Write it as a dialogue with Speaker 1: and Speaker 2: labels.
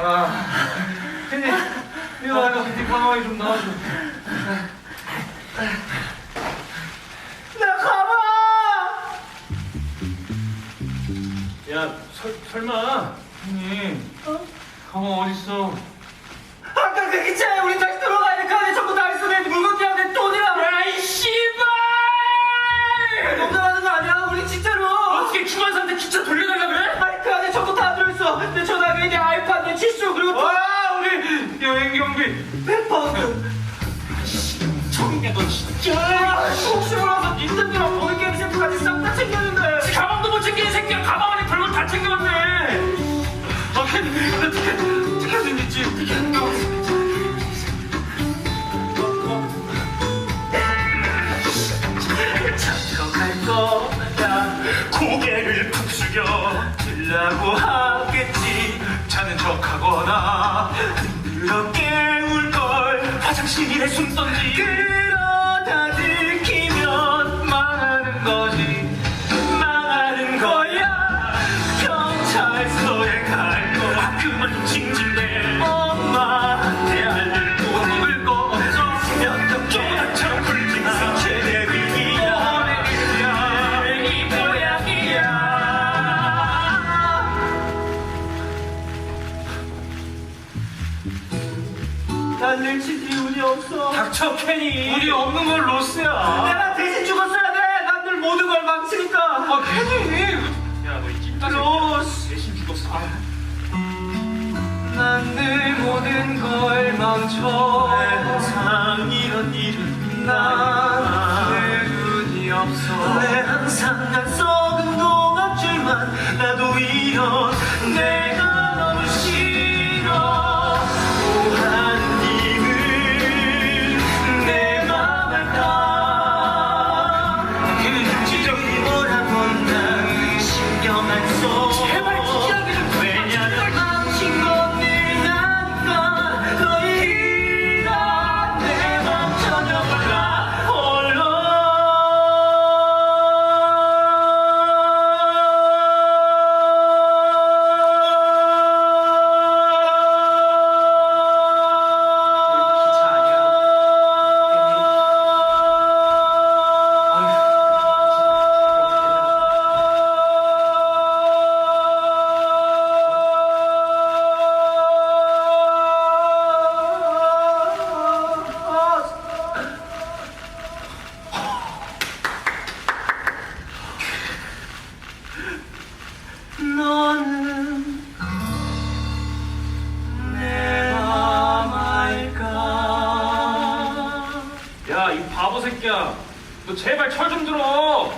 Speaker 1: 아, 근데 이거 이거 네 방망이 좀 넣어줘.
Speaker 2: 나 가봐!
Speaker 1: 야, 설, 설마 형님 가방 어딨어?
Speaker 2: 아까 그 기차에 우리 다시 100파운드.
Speaker 1: 정이야, 너 진짜.
Speaker 2: 아, 혹시 몰라서 닌텐도랑 보드게임 세트까지 싹 다 챙겼는데.
Speaker 1: 가방도 못 챙기는 새끼야. 가방 안에 별걸 다 챙겨왔네. 아, 근데 어떻게 어떻게 생겼지? 어떻게 생겼지?
Speaker 2: 들어갈 거야.
Speaker 1: 고개를 푹 숙여
Speaker 2: 들라고 하겠지.
Speaker 1: 자는 척하거나
Speaker 2: 흔들어 깨울걸.
Speaker 1: 화장실에 숨 던지
Speaker 2: 달릴 기운이 없어.
Speaker 1: 닥쳐 캐니 우리 없는 건 로스야
Speaker 2: 내가 대신 죽었어야 돼. 난늘 모든 걸 망치니까.
Speaker 1: 아 캐니 야너이 찐따
Speaker 2: 로스.
Speaker 1: 대신 죽었어
Speaker 2: 난늘 모든 걸 망쳐.
Speaker 1: 야 이 바보 새끼야. 너 제발 철 좀 들어